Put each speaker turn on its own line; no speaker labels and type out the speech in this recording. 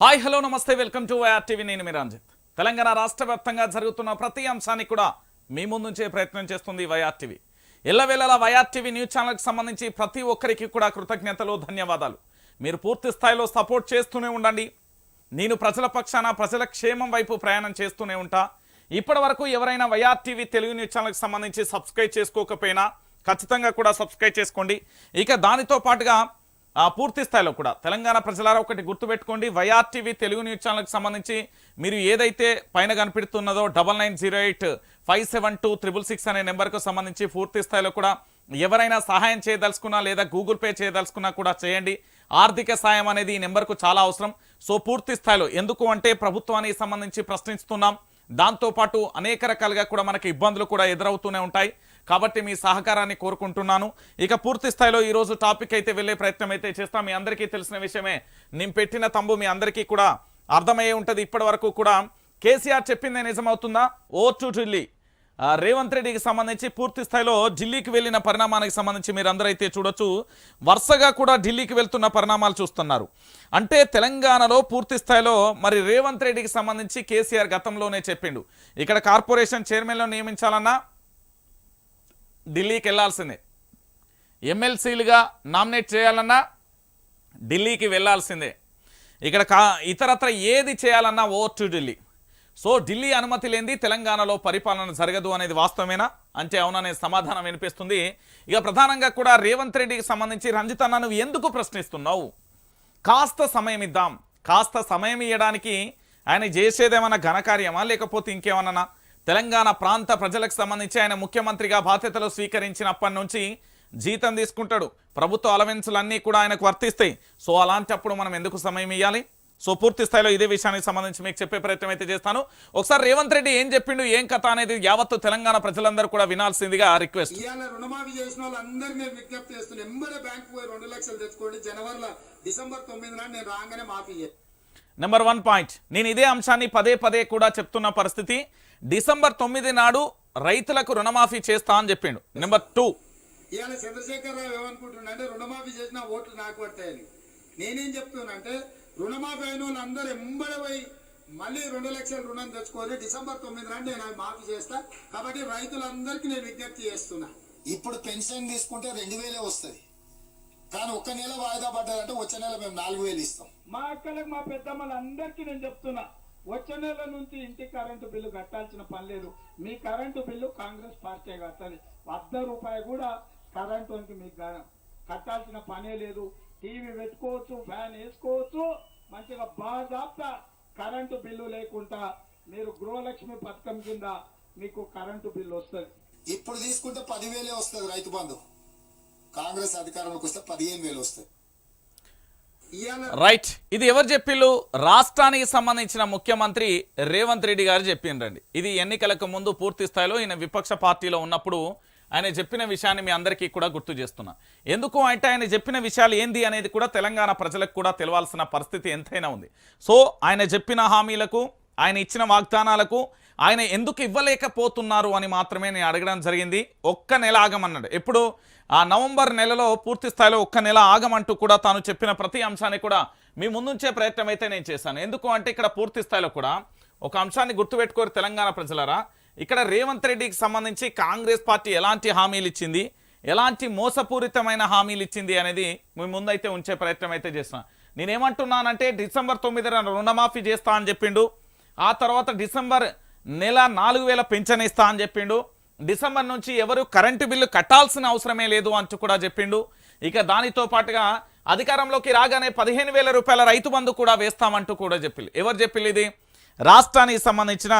Hi hello నమస్తే welcome to YRTV నేను మీ రంజిత్. తెలంగాణ రాష్ట్ర వ్యాప్తంగా జరుగుతున్న ప్రతి అంశాన్ని కూడా మీ ముందుంచే ప్రయత్నం చేస్తుంది వైఆర్టీవీ ఎల్లవేళలా వైఆర్టీవీ న్యూస్ ఛానల్కి సంబంధించి ప్రతి ఒక్కరికి కూడా కృతజ్ఞతలు ధన్యవాదాలు. మీరు పూర్తి స్థాయిలో సపోర్ట్ చేస్తూనే ఉండండి. నేను ప్రజల పక్షాన ప్రజల క్షేమం వైపు ప్రయాణం చేస్తూనే ఉంటా. ఇప్పటి వరకు ఎవరైనా వైఆర్టీవీ తెలుగు న్యూస్ ఛానల్కి సంబంధించి సబ్స్క్రైబ్ చేసుకోకపోయినా ఖచ్చితంగా కూడా సబ్స్క్రైబ్ చేసుకోండి. ఇక దానితో పాటుగా పూర్తి స్థాయిలో కూడా. తెలంగాణ ప్రజలారా ఒకటి గుర్తుపెట్టుకోండి. వైఆర్ టీవీ తెలుగు న్యూస్ ఛానల్కి సంబంధించి మీరు ఏదైతే పైన కనిపెడుతున్నదో double nine zero eight five seven two triple six అనే నెంబర్కు సంబంధించి పూర్తి స్థాయిలో కూడా ఎవరైనా సహాయం చేయదలుచుకున్నా లేదా గూగుల్ పే చేయదలుచుకున్నా కూడా చేయండి. ఆర్థిక సాయం అనేది ఈ నెంబర్కు చాలా అవసరం. సో పూర్తి స్థాయిలో ఎందుకు అంటే ప్రభుత్వానికి సంబంధించి ప్రశ్నిస్తున్నాం. దాంతోపాటు అనేక రకాలుగా కూడా మనకి ఇబ్బందులు కూడా ఎదురవుతూనే ఉంటాయి. కాబట్టి మీ సహకారాన్ని కోరుకుంటున్నాను. ఇక పూర్తి స్థాయిలో ఈరోజు టాపిక్ అయితే వెళ్ళే ప్రయత్నం అయితే చేస్తాం. మీ అందరికీ తెలిసిన విషయమే నేను పెట్టిన తంబు మీ అందరికీ కూడా అర్థమయ్యే ఉంటుంది. ఇప్పటి వరకు కూడా కేసీఆర్ చెప్పిందే నిజమవుతుందా? ఓ టు ఢిల్లీ. రేవంత్ రెడ్డికి సంబంధించి పూర్తి స్థాయిలో ఢిల్లీకి వెళ్ళిన పరిణామానికి సంబంధించి మీరు అందరూ అయితే చూడొచ్చు. వరుసగా కూడా ఢిల్లీకి వెళ్తున్న పరిణామాలు చూస్తున్నారు. అంటే తెలంగాణలో పూర్తి స్థాయిలో మరి రేవంత్ రెడ్డికి సంబంధించి కేసీఆర్ గతంలోనే చెప్పిండు. ఇక్కడ కార్పొరేషన్ చైర్మన్లో నియమించాలన్నా ఢిల్లీకి వెళ్ళాల్సిందే ఎమ్మెల్సీలుగా నామినేట్ చేయాలన్నా ఢిల్లీకి వెళ్ళాల్సిందే ఇక్కడ కా ఇతరత్ర ఏది చేయాలన్నా ఓ టు ఢిల్లీ. సో ఢిల్లీ అనుమతి లేనిది తెలంగాణలో పరిపాలన జరగదు అనేది వాస్తవమేనా? అంటే అవుననే సమాధానం వినిపిస్తుంది. ఇక ప్రధానంగా కూడా రేవంత్ రెడ్డికి సంబంధించి రంజిత నువ్వు ఎందుకు ప్రశ్నిస్తున్నావు? కాస్త సమయం ఇద్దాం. కాస్త సమయం ఇవ్వడానికి ఆయన చేసేదేమన్నా ఘనకార్యమా? లేకపోతే ఇంకేమన్నా తెలంగాణ ప్రాంత ప్రజలకు సంబంధించి ఆయన ముఖ్యమంత్రిగా బాధ్యతలు స్వీకరించినప్పటి నుంచి జీతం తీసుకుంటాడు. ప్రభుత్వ అలవెన్సులన్నీ కూడా ఆయనకు వర్తిస్తాయి. సో అలాంటప్పుడు మనం ఎందుకు సమయం ఇవ్వాలి సో పూర్తి స్థాయిలో ఇదే విషయానికి సంబంధించి మీకు చెప్పే ప్రయత్నం అయితే చేస్తాను. ఒకసారి రేవంత్ రెడ్డి ఏం చెప్పిండు ఏం కథ అనేది యావత్తు తెలంగాణ ప్రజలందరూ కూడా వినాల్సిందిగా రిక్వెస్ట్.
రుణమాఫీ చేసిన వాళ్ళందరినీ నేను విజ్ఞప్తి చేస్తున్నాను ఎంబడే బ్యాంకు పోయి రెండు లక్షలు తెచ్చుకోండి. జనవరిలో డిసెంబర్ తొమ్మిది నాడు నేను రాగానే మాఫీ
నెంబర్ వన్ పాయింట్ నేను ఇదే అంశాన్ని పదే పదే కూడా చెప్తున్న పరిస్థితి. డిసెంబర్ తొమ్మిది నాడు రైతులకు రుణమాఫీ చేస్తా అని చెప్పిండు. నెంబర్ టూ
ఇవాళ చంద్రశేఖర్ రావు ఏమనుకుంటున్నా అంటే రుణమాఫీ చేసిన ఓట్లు నాకు పడతాయని నేనేం చెప్తున్నానంటే రుణమాఫీ అయిన వాళ్ళందరూ ఎంబడే పోయి మళ్ళీ రెండు లక్షల రుణం తెచ్చుకొని డిసెంబర్ తొమ్మిది నాడు నేను అవి మాఫీ చేస్తా. కాబట్టి రైతులందరికీ నేను విజ్ఞప్తి చేస్తున్నా.
ఇప్పుడు పెన్షన్ తీసుకుంటే రెండు వేలే వస్తుంది. కానీ ఒక్క నెల వాయిదా పడ్డారంటే వచ్చే నెల మేము నాలుగు వేలు ఇస్తాం.
మా అక్కలకు మా పెద్దమ్మలందరికీ నేను చెప్తున్నా వచ్చే నెల నుంచి ఇంటి కరెంటు బిల్లు కట్టాల్సిన పని లేదు. మీ కరెంటు బిల్లు కాంగ్రెస్ పార్టీ కట్టాలి వద్ద రూపాయి కూడా కరెంటు వానికి మీకు కట్టాల్సిన పనే లేదు. టీవీ పెట్టుకోవచ్చు ఫ్యాన్ వేసుకోవచ్చు మంచిగా బాగా కరెంటు బిల్లు లేకుండా మీరు గృహలక్ష్మి పథకం కింద మీకు కరెంటు బిల్లు వస్తుంది.
ఇప్పుడు తీసుకుంటే పదివేలే వస్తుంది రైతు బంధు. కాంగ్రెస్ అధికారంలోకి వస్తే పదిహేను వేలు
వస్తాయి.
రైట్. ఇది ఎవరు చెప్పిళ్ళు? రాష్ట్రానికి సంబంధించిన ముఖ్యమంత్రి రేవంత్ రెడ్డి గారు చెప్పిండ్రండి ఇది ఎన్నికలకు ముందు పూర్తి స్థాయిలో ఈయన విపక్ష పార్టీలో ఉన్నప్పుడు ఆయన చెప్పిన విషయాన్ని మీ అందరికీ కూడా గుర్తు చేస్తున్నా. ఎందుకు అంటే ఆయన చెప్పిన విషయాలు ఏంది అనేది కూడా తెలంగాణ ప్రజలకు కూడా తెలవాల్సిన పరిస్థితి ఎంతైనా ఉంది. సో ఆయన చెప్పిన హామీలకు ఆయన ఇచ్చిన వాగ్దానాలకు ఆయన ఎందుకు ఇవ్వలేకపోతున్నారు అని మాత్రమే నేను అడగడం జరిగింది. ఒక్క నెల ఆగమన్నాడు. ఎప్పుడు? ఆ నవంబర్ నెలలో పూర్తి స్థాయిలో ఒక్క నెల ఆగమంటూ కూడా తాను చెప్పిన ప్రతి అంశాన్ని కూడా మీ ముందుంచే ప్రయత్నం అయితే నేను చేశాను. ఎందుకు అంటే ఇక్కడ పూర్తి స్థాయిలో కూడా ఒక అంశాన్ని గుర్తుపెట్టుకోరు తెలంగాణ ప్రజలరా. ఇక్కడ రేవంత్ రెడ్డికి సంబంధించి కాంగ్రెస్ పార్టీ ఎలాంటి హామీలు ఇచ్చింది? ఎలాంటి మోసపూరితమైన హామీలు ఇచ్చింది అనేది మీ ముందైతే ఉంచే ప్రయత్నం అయితే చేస్తాను నేనేమంటున్నానంటే డిసెంబర్ తొమ్మిదిన రుణమాఫీ చేస్తా అని చెప్పిండు. ఆ తర్వాత డిసెంబర్ నెల నాలుగు వేల పెన్షన్ ఇస్తా అని చెప్పిండు. డిసెంబర్ నుంచి ఎవరు కరెంటు బిల్లు కట్టాల్సిన అవసరమే లేదు అంటూ కూడా చెప్పిండు. ఇక దానితో పాటుగా అధికారంలోకి రాగానే పదిహేను వేల రూపాయల రైతు బంధు కూడా వేస్తామంటూ కూడా చెప్పి ఎవరు చెప్పిల్లు ఇది? రాష్ట్రానికి సంబంధించిన